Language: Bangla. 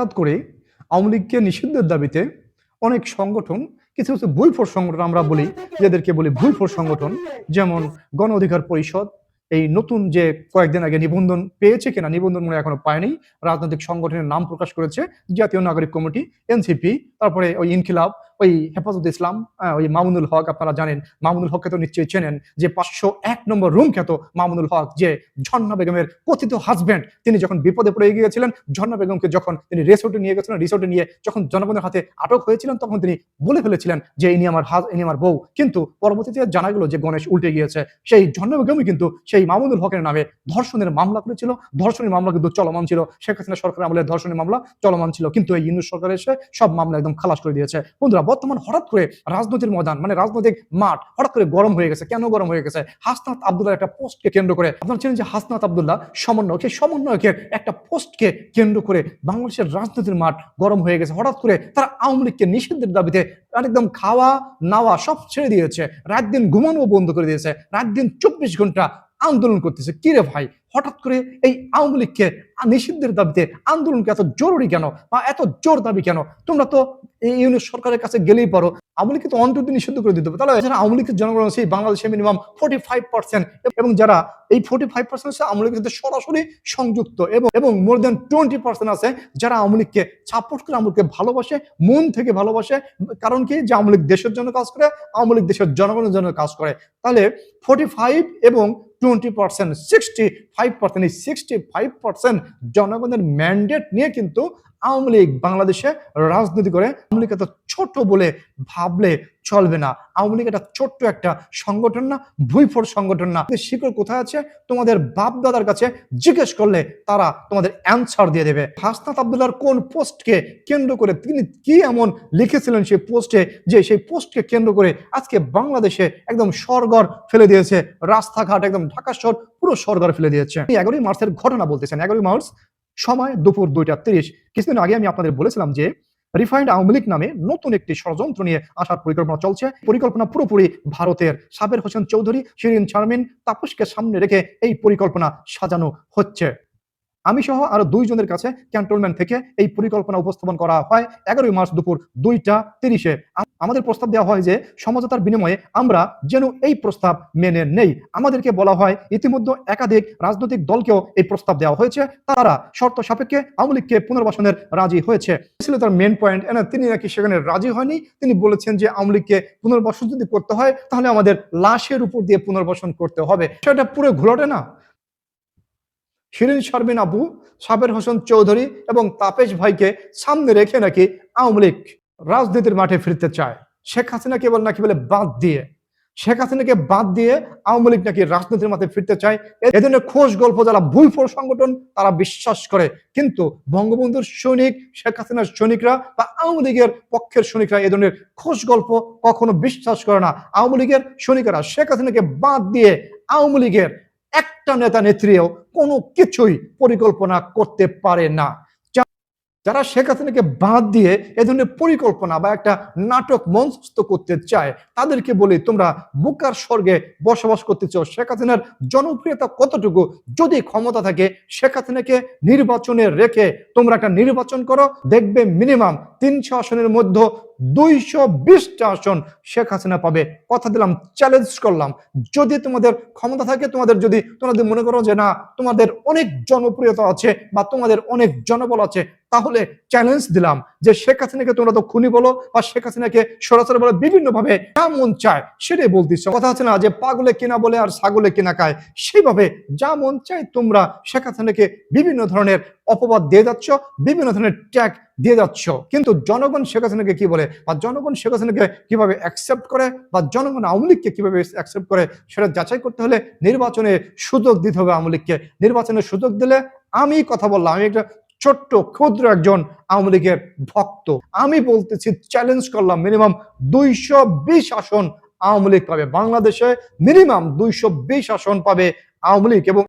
হঠাৎ করে আওয়ামী লীগকে নিষিদ্ধের দাবিতে অনেক সংগঠন, কিছু কিছু ভুলফোর সংগঠন আমরা বলি, যাদেরকে বলি ভুলফোর সংগঠন, যেমন গণ অধিকার পরিষদ, এই নতুন যে কয়েকদিন আগে নিবন্ধন পেয়েছে কিনা, নিবন্ধন মনে এখনও পায়নি, রাজনৈতিক সংগঠনের নাম প্রকাশ করেছে জাতীয় নাগরিক কমিটি, এনসিপি, তারপরে ওই ইনকিলাব ওই হেফাজত ইসলাম ওই মামুনুল হক, আপনারা জানেন, মামুনুল হককে তো নিশ্চয়ই চেনেন, যে পাঁচশো এক নম্বর রুম খ্যাত মামুনুল হক, যে ঝর্ণা বেগমের কথিত হাজব্যান্ড তিনি যখন বিপদে পড়ে গিয়েছিলেন, ঝর্ণা বেগমকে যখন তিনি রিসোর্টে নিয়ে গেছিলেন রিসোর্টে নিয়ে যখন জনগণের হাতে আটক হয়েছিলেন, তখন তিনি বলে ফেলেছিলেন যে ইনি আমার হাজ ইনি আমার বউ। কিন্তু পরবর্তীতে জানা গেল যে গণেশ উল্টে গিয়েছে। সেই ঝর্ণা বেগমই কিন্তু সেই মামুনুল হকের নামে ধর্ষণের মামলা করেছিল। ধর্ষণের মামলা কিন্তু চলমান ছিল। শেখ হাসিনা সরকার আমলে ধর্ষণের মামলা চলমান ছিল। কিন্তু এই ইউনুস সরকার এসে সব মামলা একদম খালাস করে দিয়েছে। বন্ধুরা বর্তমান হঠাৎ করে রাজনৈতিক ময়দান মানে রাজনৈতিক মাঠ হঠাৎ করে গরম হয়ে গেছে। কেন গরম হয়ে গেছে? হাসনাত আব্দুল্লাহ একটা পোস্টকে কেন্দ্র করে। আপনারা জানেন যে হাসনাত আব্দুল্লাহ সমন্বয়ক, সেই সমন্বয়কের একটা পোস্টকে কেন্দ্র করে বাংলাদেশের রাজনীতির মাঠ গরম হয়ে গেছে। হঠাৎ করে তারা আওয়ামী লীগকে নিষিদ্ধের দাবিতে একদম খাওয়া, নাওয়া সব ছেড়ে দিয়েছে। রাত দিন ঘুমানো বন্ধ করে দিয়েছে। রাত দিন চব্বিশ ঘণ্টা আন্দোলন করতেছে। কি রে ভাই? হঠাৎ করে এই আওয়ামী লীগকে নিষিদ্ধের দাবিতে আন্দোলনকে এত জরুরি কেন বা এত জোর দাবি কেন? তোমরা তো এই ইউনিট সরকারের কাছে গেলেই পারো। আওয়ামী লীগকে তো অন্তর্দি নিষিদ্ধ করে দিতে হবে। তাহলে এছাড়া আওয়ামী লীগের জনগণ সেই বাংলাদেশে মিনিমাম ফোর্টি ফাইভ পার্সেন্ট এবং যারা এই ফোর্টি ফাইভ পার্সেন্ট আছে, আওয়ামী লীগের সাথে সরাসরি সংযুক্ত এবং এবং মোর দেন টোয়েন্টি পার্সেন্ট আছে যারা আওয়ামী লীগকে সাপোর্ট করে, আওয়ামী লীগকে ভালোবাসে, মন থেকে ভালোবাসে। কারণ কি? যে আওয়ামী লীগ দেশের জন্য কাজ করে, আওয়ামী লীগ দেশের জনগণের জন্য কাজ করে। তাহলে ফোর্টি ফাইভ এবং twenty percent sixty five percent এই সিক্সটি ফাইভ পার্সেন্ট জনগণের ম্যান্ডেট নিয়ে কিন্তু আওয়ামী লীগ বাংলাদেশে রাজনীতি করে, আওয়ামী লীগ এত ছোট বলে ভাবলে চলবে না। আওয়ামী লীগ একটা ছোট্ট একটা সংগঠন না ভুইফোর সংগঠন না। শিকড় কোথায় আছে? তোমাদের বাপ দাদার কাছে জিজ্ঞেস করলে তারা তোমাদের অ্যান্সার দিয়ে দেবে। হাসনাত আবদুল্লাহর কোন পোস্টকে কেন্দ্র করে তিনি কি এমন লিখেছিলেন সেই পোস্টে যে সেই পোস্টকে কেন্দ্র করে আজকে বাংলাদেশে একদম সরগর ফেলে দিয়েছে, রাস্তাঘাট একদম ঢাকা শহর পুরো সরগর ফেলে দিয়েছে। এগারোই মার্চের ঘটনা বলতেছেন, এগারোই মার্চ সময় দুপুর দুইটা তিরিশ। কিছুদিন আগে আমি আপনাদের বলেছিলাম যে রিফাইন্ড আওয়ামী লীগ নামে নতুন একটি ষড়যন্ত্র নিয়ে আসার পরিকল্পনা চলছে। পরিকল্পনা পুরোপুরি ভারতের সাবের হোসেন চৌধুরী, শিরিন শারমিন, তাপসকে সামনে রেখে এই পরিকল্পনা সাজানো হচ্ছে। আমি সহ আরও দুইজনের কাছে ক্যান্টনমেন্ট থেকে এই পরিকল্পনা উপস্থাপন করা হয় এগারোই মার্চ দুপুর দুইটা তিরিশে। আমাদের প্রস্তাব দেওয়া হয় যে সমঝোতার বিনিময়ে আমরা যেন এই প্রস্তাব মেনে নেই। আমাদেরকে বলা হয় ইতিমধ্যে একাধিক রাজনৈতিক দলকেও এই প্রস্তাব দেওয়া হয়েছে। তারা শর্ত সাপেক্ষে আওয়ামী লীগকে পুনর্বাসনের রাজি হয়েছে। ছিল তার মেন পয়েন্ট তিনি নাকি সেখানে রাজি হয়নি। তিনি বলেছেন যে আওয়ামী লীগকে পুনর্বাসন যদি করতে হয়, তাহলে আমাদের লাশের উপর দিয়ে পুনর্বাসন করতে হবে। সেটা পুরো ঘুলটে না। শিরিন শারমিন আবু, সাবের হোসেন চৌধুরী এবং তাপেশ ভাইকে সামনে রেখে নাকি আওয়ামী লীগ রাজনীতির মাঠে ফিরতে চায়। শেখ হাসিনা কেবল নাকি বলে বাদ দিয়ে। শেখ হাসিনাকে বাদ দিয়ে আওয়ামী লীগ নাকি রাজনীতির মাঠে ফিরতে চায় এ ধরনের খোঁজ গল্প যারা ভুলফোর সংগঠন, তারা বিশ্বাস করে। কিন্তু বঙ্গবন্ধুর সৈনিক, শেখ হাসিনার সৈনিকরা বা আওয়ামী লীগের পক্ষের সৈনিকরা এ ধরনের খোঁজ গল্প কখনো বিশ্বাস করে না। আওয়ামী লীগের সৈনিকেরা শেখ হাসিনাকে বাদ দিয়ে আওয়ামী লীগের একটা নেতা নেত্রীও কোনো কিছুই পরিকল্পনা করতে পারে না। যারা শেখ হাসিনাকে বাদ দিয়ে এ ধরনের পরিকল্পনা বা একটা নাটক মঞ্চস্থ করতে চায়, তাদেরকে বলি, তোমরা বুকার স্বর্গে বসবাস করতে শেখ হাসিনার জনপ্রিয়তা কতটুকু? যদি ক্ষমতা থাকে, শেখ হাসিনাকে নির্বাচনে রেখে তোমরা একটা নির্বাচন করো। দেখবে মিনিমাম তিনশো আসনের মধ্যে দুইশো বিশটা আসন শেখ হাসিনা পাবে। কথা দিলাম চ্যালেঞ্জ করলাম। যদি তোমাদের ক্ষমতা থাকে, তোমাদের যদি তোমাদের মনে করো যে না, তোমাদের অনেক জনপ্রিয়তা আছে বা তোমাদের অনেক জনবল আছে, তাহলে চ্যালেঞ্জ দিলাম। যে শেখ হাসিনাকে তোমরা তো খুনি বলো বা শেখ হাসিনাকে সরাসরি বলে বিভিন্ন ভাবে যা মন চায় সেটাই বলতেছ কথা আছে না যে পাগলে কিনা বলে আর ছাগলে কিনা খায়। সেইভাবে যা মন চায় তোমরা শেখ হাসিনাকে বিভিন্ন ধরনের অপবাদ দিয়ে যাচ্ছ, বিভিন্ন ধরনের ট্যাগ দিয়ে যাচ্ছ। কিন্তু জনগণ শেখ হাসিনাকে কি বলে? বা জনগণ শেখ হাসিনাকে কীভাবে অ্যাকসেপ্ট করে? বা জনগণ আওয়ামী লীগকে কীভাবে অ্যাকসেপ্ট করে? সেটা যাচাই করতে হলে নির্বাচনে সুযোগ দিতে হবে আওয়ামী লীগকে। নির্বাচনে সুযোগ দিলে আমি কথা বললাম, আমি একটা ছোট্ট, ক্ষুদ্র একজন আওয়ামী লীগের ভক্ত। আমি বলতেছি চ্যালেঞ্জ করলাম মিনিমাম দুইশো বিশ আসন আওয়ামী লীগ পাবে। বাংলাদেশে মিনিমাম দুইশো বিশ আসন পাবে আওয়ামী লীগ এবং